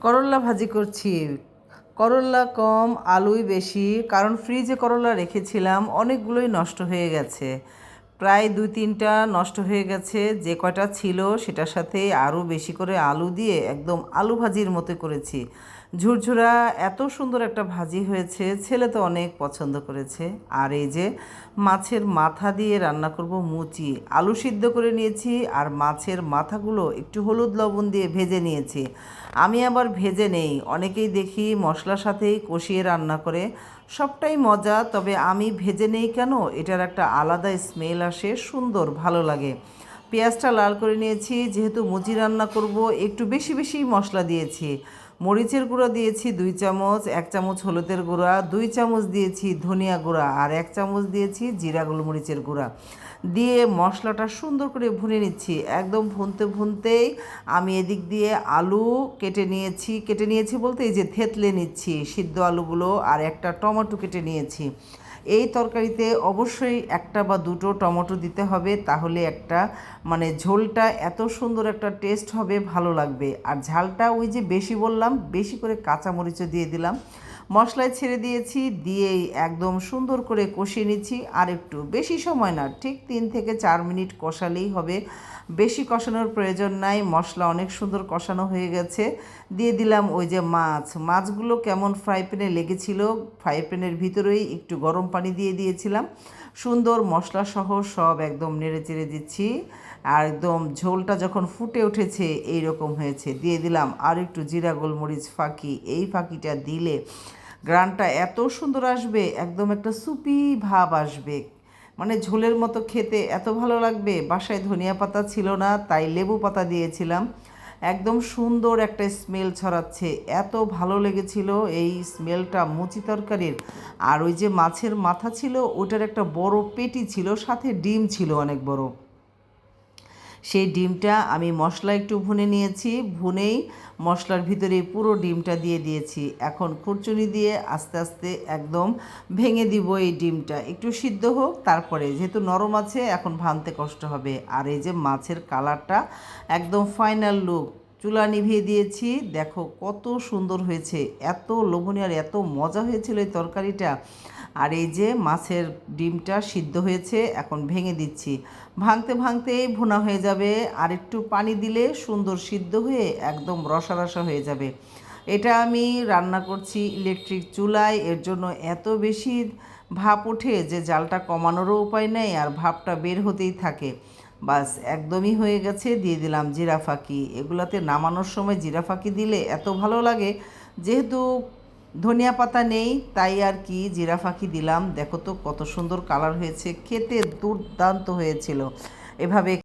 করল্লা ভাজি করছি। করল্লা কম, আলুই বেশি, কারণ ফ্রিজে করল্লা রেখেছিলাম, অনেকগুলোই নষ্ট হয়ে গেছে। প্রায় দুই তিনটা নষ্ট হয়ে গেছে। যে কয়টা ছিল সেটার সাথে আরও বেশি করে আলু দিয়ে একদম আলু ভাজির মতো করেছি। ঝুরঝুরা এত সুন্দর একটা ভাজি হয়েছে, ছেলে তো অনেক পছন্দ করেছে। আর এই যে মাছের মাথা দিয়ে রান্না করব মুচি, আলু সিদ্ধ করে নিয়েছি আর মাছের মাথাগুলো একটু হলুদ লবণ দিয়ে ভেজে নিয়েছি। আমি আবার ভেজে নেই, অনেকেই দেখি মশলার সাথেই কষিয়ে রান্না করে। সবটাই মজা, তবে আমি ভেজে নেই কেন? এটার একটা আলাদা স্মেল আসে, সুন্দর, ভালো লাগে। পেঁয়াজটা লাল করে নিয়েছি, যেহেতু মুজি রান্না করব, একটু বেশি বেশি মশলা দিয়েছি। মরিচের গুঁড়া দিয়েছি দুই চামচ, এক চামচ হলুদের গুঁড়া, দুই চামচ দিয়েছি ধনিয়া গুঁড়া আর এক চামচ দিয়েছি জিরা গোলমরিচের গুঁড়া। দিয়ে মশলাটা সুন্দর করে ভুনে নিচ্ছি। একদম ভুনতে ভুনতেই আমি এদিক দিয়ে আলু কেটে নিয়েছি। কেটে নিয়েছি বলতে এই যে থেতলে নিচ্ছি, সিদ্ধ আলুগুলো আর একটা টমেটো কেটে নিয়েছি। এই তরকারিতে অবশ্যই একটা বা দুটো টমেটো দিতে হবে, তাহলে একটা মানে ঝোলটা এত সুন্দর একটা টেস্ট হবে, ভালো লাগবে। আর ঝালটা ওই যে বেশি বললাম, বেশি করে কাঁচামরিচও দিয়ে দিলাম। মশলায় ছেড়ে দিয়েছি, দিয়েই একদম সুন্দর করে কষিয়ে নিচ্ছি। আর একটু বেশি সময় না, ঠিক তিন থেকে চার মিনিট কষালেই হবে। বেশি কষানোর প্রয়োজন নাই, মশলা অনেক সুন্দর কষানো হয়ে গেছে। দিয়ে দিলাম ওই যে মাছ। মাছগুলো কেমন ফ্রাই প্যানে লেগেছিল, ফ্রাই প্যানের ভিতরেই একটু গরম পানি দিয়ে দিয়েছিলাম। সুন্দর মশলা সহ সব একদম নেড়ে চেড়ে দিচ্ছি। আর একদম ঝোলটা যখন ফুটে উঠেছে এই রকম হয়েছে। দিয়ে দিলাম আর একটু জিরা, গোলমরিচ ফাঁকি। এই ফাঁকিটা দিলে গ্রানটা এত সুন্দর আসবে, একদম একটা সুপি ভাব আসবে। মানে ঝোলের মতো খেতে এত ভালো লাগবে। বাসায় ধনিয়া পাতা ছিল না, তাই লেবু পাতা দিয়েছিলাম। একদম সুন্দর একটা স্মেল ছড়াচ্ছে। এত ভালো লেগেছিল এই স্মেলটা মুচি তরকারির। আর ওই যে মাছের মাথা ছিল, ওটার একটা বড় পেটি ছিল, সাথে ডিম ছিল অনেক বড়। সেই ডিমটা আমি মশলা একটু ভুনে নিয়েছি, ভুনেই মশলার ভিতরে পুরো ডিমটা দিয়ে দিয়েছি। এখন খুরচুনি দিয়ে আস্তে আস্তে একদম ভেঙে দিব এই ডিমটা। একটু সিদ্ধ হোক, তারপরে যেহেতু নরম আছে, এখন ভানতে কষ্ট হবে। আর এই যে মাছের কালারটা একদম ফাইনাল লুক চুলা নিভিয়ে দিয়েছি। দেখো কত সুন্দর হয়েছে। এত লোভনীয় আর এত মজা হয়েছিল এই তরকারিটা। আর এই যে মাছের ডিমটা সিদ্ধ হয়েছে, এখন ভেঙে দিচ্ছি। ভাঙতে ভাঙতেই ভুনা হয়ে যাবে, আর একটু পানি দিলে সুন্দর সিদ্ধ হয়ে একদম রসা রসা হয়ে যাবে। এটা আমি রান্না করছি ইলেকট্রিক চুলায়, এর জন্য এত বেশি ভাপ ওঠে যে জালটা কমানোরও উপায় নেই আর ভাপটা বের হতেই থাকে। বাস, একদমই হয়ে গেছে, দিয়ে দিলাম জিরা ফাঁকি। এগুলাতে নামানোর সময় জিরা ফাঁকি দিলে এত ভালো লাগে, যেহেতু ধনিয়া পাতা নেই, তাই আর কি জিরা ফাঁকি দিলাম? দেখো তো কত সুন্দর কালার হয়েছে, খেতে দুর্দান্ত হয়েছিল। এভাবে